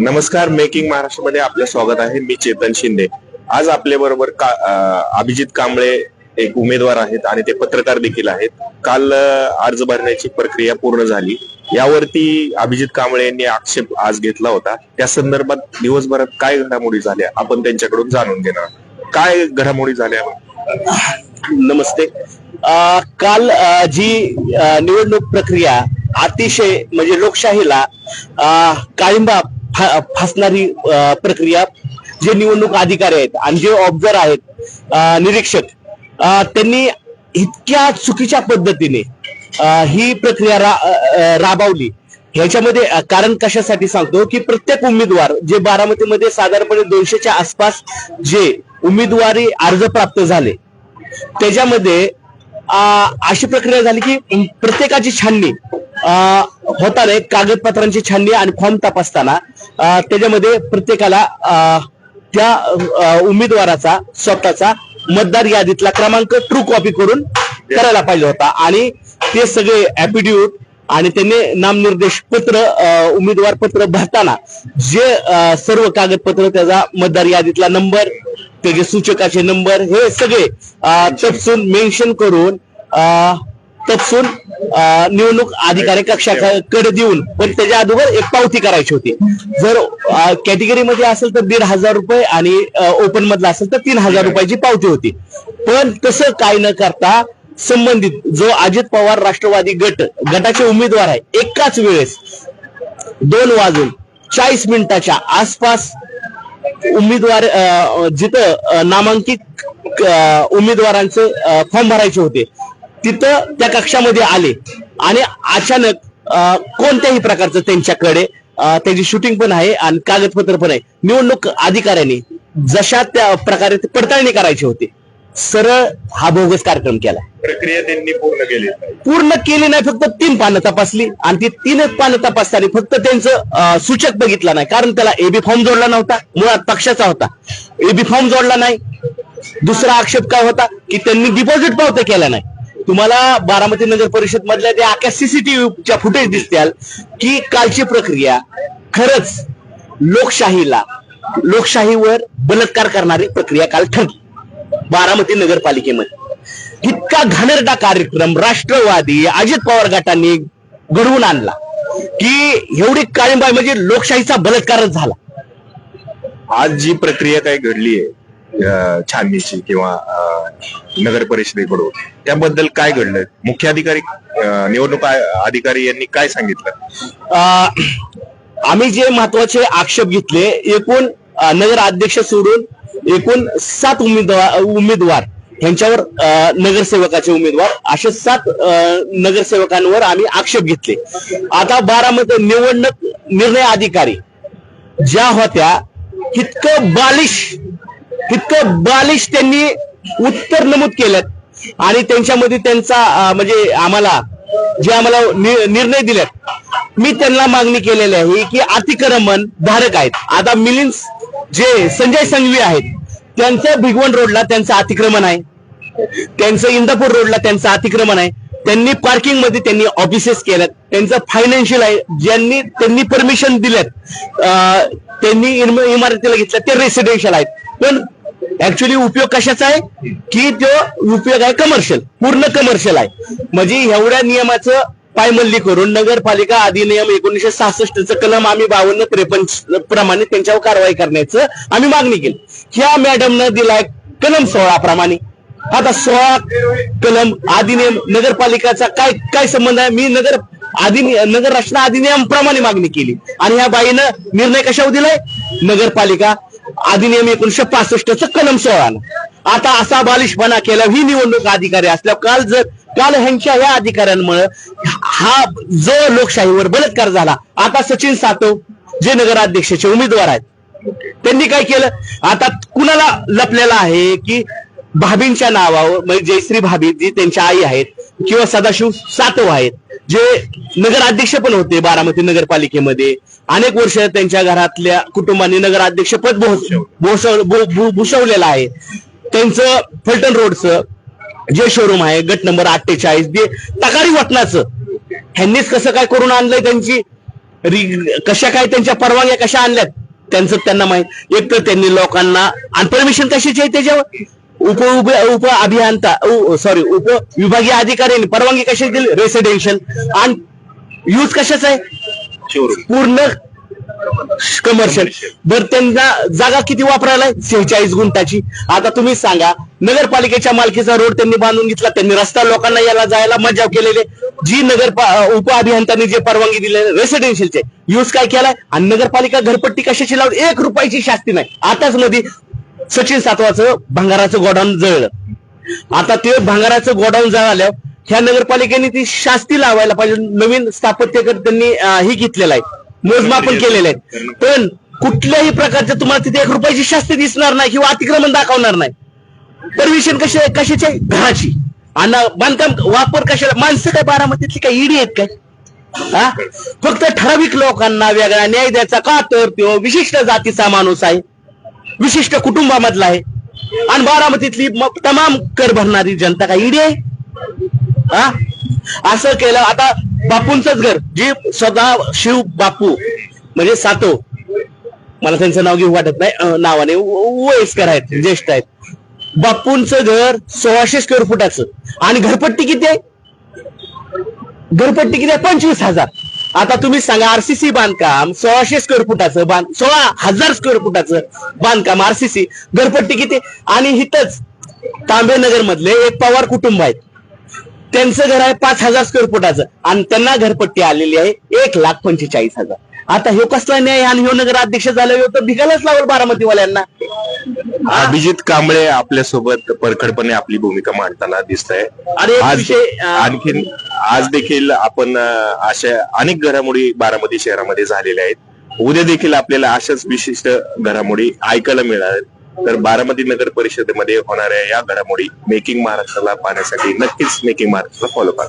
नमस्कार मेकिंग महाराष्ट्रामध्ये आपलं स्वागत आहे. मी चेतन शिंदे. आज आपल्या बरोबर का अभिजित कांबळे एक उमेदवार आहेत आणि ते पत्रकार देखील आहेत. काल अर्ज भरण्याची प्रक्रिया पूर्ण झाली. यावरती अभिजित कांबळे यांनी आक्षेप आज घेतला होता. त्या संदर्भात दिवसभरात काय घडामोडी झाल्या आपण त्यांच्याकडून जाणून घेणार काय घडामोडी झाल्या? नमस्ते. आ, काल आ, जी निवडणूक प्रक्रिया अतिशय म्हणजे लोकशाहीला काळिंबा फासणारी प्रक्रिया जे निवडणूक अधिकारी आहेत आणि जे ऑब्झर्व आहेत निरीक्षक त्यांनी इतक्या चुकीच्या पद्धतीने ही प्रक्रिया रा- राबवली. ह्याच्यामध्ये कारण कशासाठी सांगतो की प्रत्येक उमेदवार जे बारामतीमध्ये साधारणपणे दोनशेच्या आसपास जे उमेदवारी अर्ज प्राप्त झाले त्याच्यामध्ये अशी प्रक्रिया झाली की प्रत्येकाची छाननी होताना एक कागदपत्रांची छाननी आणि फॉर्म तपासताना त्याच्यामध्ये प्रत्येकाला त्या उमेदवाराचा स्वतःचा मतदार यादीतला क्रमांक ट्रू कॉपी करून करायला पाहिजे होता. आणि ते सगळे ऍफिड्यूट आणि त्यांनी नामनिर्देश पत्र उमेदवार पत्र भरताना जे सर्व कागदपत्र त्याचा मतदार यादीतला नंबर त्याचे सूचकाचे नंबर हे सगळे तपसून मेन्शन करून तपसून निवडणूक अधिकारी कक्षाकडे देऊन पण त्याच्या अगोदर एक पावती करायची होती. जर कॅटेगरी मध्ये असेल तर दीड हजार रुपये आणि ओपन मधला असेल तर तीन हजार रुपयाची पावती होती. पण तसं काय न करता संबंधित जो अजित पवार राष्ट्रवादी गट गटाचे उमेदवार आहे एकाच वेळेस दोन वाजून चाळीस मिनिटाच्या आसपास उमेदवार जिथं नामांकित उमेदवारांचे फॉर्म भरायचे होते. तिथं त्या कक्षामध्ये आले. आणि अचानक कोणत्याही प्रकारचं त्यांच्याकडे त्याची शूटिंग पण आहे आणि कागदपत्र पण आहे. निवडणूक अधिकाऱ्यांनी जशा त्या प्रकारे पडताळणी करायची होती सरळ हा बोगस कार्यक्रम केला. प्रक्रिया त्यांनी पूर्ण केली. पूर्ण केली नाही फक्त तीन पानं तपासली आणि ती तीनच पानं तपासताना फक्त त्यांचं सूचक बघितलं नाही. कारण त्याला एबी फॉर्म जोडला नव्हता मुळात पक्षाचा होता. एबी फॉर्म जोडला नाही. दुसरा आक्षेप काय होता? की त्यांनी डिपॉझिट पावत्या केल्या नाही. तुम्हाला बारामती नगर परिषद मधल्या त्या आख्या सीसीटीव्हीच्या फुटेज दिसत्याल की कालची प्रक्रिया खरंच लोकशाहीला लोकशाहीवर बलात्कार करणारी प्रक्रिया काल ठरली. बारामती नगरपालिकेमध्ये. इतका घाणेरडा कार्यक्रम राष्ट्रवादी अजित पवार गटांनी घडवून आणला की एवढी काळींबाई म्हणजे लोकशाहीचा बलात्कारच झाला. आज जी प्रक्रिया काय घडली आहे छाननीची किंवा नगर परिषदेकडून. त्याबद्दल काय घडलं? मुख्याधिकारी अधिकारी निवडणूक अधिकारी यांनी काय सांगितलं? अं, आम्ही जे महत्त्वाचे आक्षेप घेतले एकूण नगर अध्यक्ष सोडून एकूण सात उमेदवार उमेदवार यांच्यावर अं, नगरसेवकाचे उमेदवार असे सात अं, नगरसेवकांवर आम्ही आक्षेप घेतले. आता बारामध्ये निवडणूक निर्णय अधिकारी ज्या होत्या तितकं बालिश इतकं बालिश त्यांनी उत्तर नमूद केलं. आणि त्यांच्यामध्ये त्यांचा म्हणजे आम्हाला जे आम्हाला निर्णय दिलेत मी त्यांना मागणी केलेली आहे की अतिक्रमण धारक आहेत. आता मिलिंद जे संजय संघवी आहेत त्यांचं भिगवण रोडला त्यांचं अतिक्रमण आहे. त्यांचं इंदापूर रोडला त्यांचं अतिक्रमण आहे. त्यांनी पार्किंगमध्ये त्यांनी ऑफिसेस केल्यात. त्यांचं फायनान्शियल आहे. ज्यांनी त्यांनी परमिशन दिल्यात त्यांनी इमारतीला घेतल्या ते रेसिडेन्शियल आहेत. पण ऍक्च्युली उपयोग कशाचा आहे? की तो उपयोग आहे कमर्शियल पूर्ण कमर्शियल आहे. म्हणजे एवढ्या नियमाचं पायमल्ली करून नगरपालिका अधिनियम एकोणीशे सहासष्टचं कलम आम्ही बावन्न त्रेपन्न प्रमाणे त्यांच्यावर कारवाई करण्याचं आम्ही मागणी केली. ह्या मॅडमनं दिलाय कलम सोळा प्रमाणे आता सोळा कलम अधिनियम नगरपालिकाचा काय काय संबंध आहे? मी नगर अधिनियम नगर रचना अधिनियम प्रमाणे मागणी केली. आणि ह्या बाईनं निर्णय कशावर दिलाय? नगरपालिका अधिनियम एकोणीशे पासष्टचं कलम सोळानं. आता असा बालिशपणा केला ही निवडणूक अधिकारी असल्या काल जर काल ह्यांच्या या अधिकाऱ्यांमुळे हा जो लोकशाहीवर बलात्कार झाला आता सचिन सातव जे नगराध्यक्षाचे उमेदवार आहेत त्यांनी काय केलं? आता कुणाला लपलेला आहे की भाभींच्या नावावर म्हणजे जयश्री भाभी जी त्यांच्या आई आहेत किंवा सदाशिव सातव आहेत जे नगराध्यक्ष पण होते बारामती नगरपालिकेमध्ये. अनेक वर्ष त्यांच्या घरातल्या कुटुंबांनी नगराध्यक्ष पद भूषवलेलं आहे. त्यांचं फलटण रोडचं जे शोरूम आहे गट नंबर अठ्ठेचाळीस जे तकारी वाटणाचं ह्यांनीच कसं काय करून आणलंय त्यांची? कशा काय त्यांच्या परवानग्या कशा आणल्यात? त्यांचं त्यांना माहीत. एक तर त्यांनी लोकांना आणि परमिशन कशाची आहे त्याच्यावर? उप उप उप अभियंता सॉरी उप विभागीय अधिकाऱ्यांनी परवानगी कशाची दिली? रेसिडेन्शियल आणि यूज कशाचा आहे? पूर्ण कमर्शियल बर त्यांना जागा किती वापरायला सेहेचाळीस गुंठाची. आता तुम्ही सांगा नगरपालिकेच्या मालकीचा रोड त्यांनी बांधून घेतला त्यांनी रस्ता लोकांना यायला जायला मजाव केलेले जी नगर उप अभियंत्यांनी जे परवानगी दिले रेसिडेन्शियलचे यूज काय केलाय? आणि नगरपालिका घरपट्टी कशाची लावली? एक रुपयाची शास्ती नाही. आताच मध्ये सचिन सातवाचं भंगाराचं गोडाऊन जळलं. आता ते भंगाराचं गोडाऊन जळाल्यावर ह्या नगरपालिकेने ती शास्ती लावायला पाहिजे. नवीन स्थापत्यकर त्यांनी हे घेतलेलं आहे. मोजमापन केलेलं आहे. पण कुठल्याही प्रकारच्या तुम्हाला तिथे एक रुपयाची शास्ती दिसणार नाही किंवा अतिक्रमण दाखवणार नाही. परमिशन कशा कशाची? आहे? घराची. आणि बांधकाम वापर कशाला? माणसं काय बारामतीतली काय ईडी आहेत काय? हा? फक्त ठराविक लोकांना वेगळा न्याय द्यायचा का? तर तो विशिष्ट जातीचा माणूस आहे. विशिष्ट कुटुंबामधला आहे. आणि बारामतीतली तमाम कर भरणारी जनता काय ईडी आहे? हा? असं केलं. आता बापूंचंच घर जे स्वतः शिव बापू म्हणजे सातो. मला त्यांचं नाव घेऊ वाटत नाही. नावाने वयस्कर आहेत ज्येष्ठ आहेत. बापूंचं घर सोळाशे स्क्वेअर फुटाचं आणि घरपट्टी किती आहे? घरपट्टी किती आहे? पंचवीस हजार. आता तुम्ही सांगा आरसीसी बांधकाम सोळाशे स्क्वेअर फुटाचं बांध सोळा हजार स्क्वेअर फुटाचं बांधकाम आरसीसी घरपट्टी किती? आणि हिथच तांबेनगर मधले एक पवार कुटुंब आहेत. त्यांचं घर आहे पाच हजार स्क्वेअर फुटाचं आणि त्यांना घरपट्टी आलेली आहे एक लाख पंचेचाळीस हजार. आता ह्यो कसला न्याय आणि ह्यो नगराध्यक्ष झाला ह्यो तर भिकायलाच लावल बारामतीवाल्यांना. अभिजित कांबळे आपल्यासोबत परखडपणे आपली भूमिका मांडताना दिसत आहे आज आणखीन आज देखील आपण अशा अनेक घडामोडी बारामती शहरामध्ये झालेल्या आहेत. उद्या देखील आपल्याला अशाच विशिष्ट घडामोडी ऐकायला मिळणार तर बारामती नगर परिषदेमध्ये होणाऱ्या या घडामोडी मेकिंग महाराष्ट्राला पाहण्यासाठी नक्कीच मेकिंग महाराष्ट्राला फॉलो करा.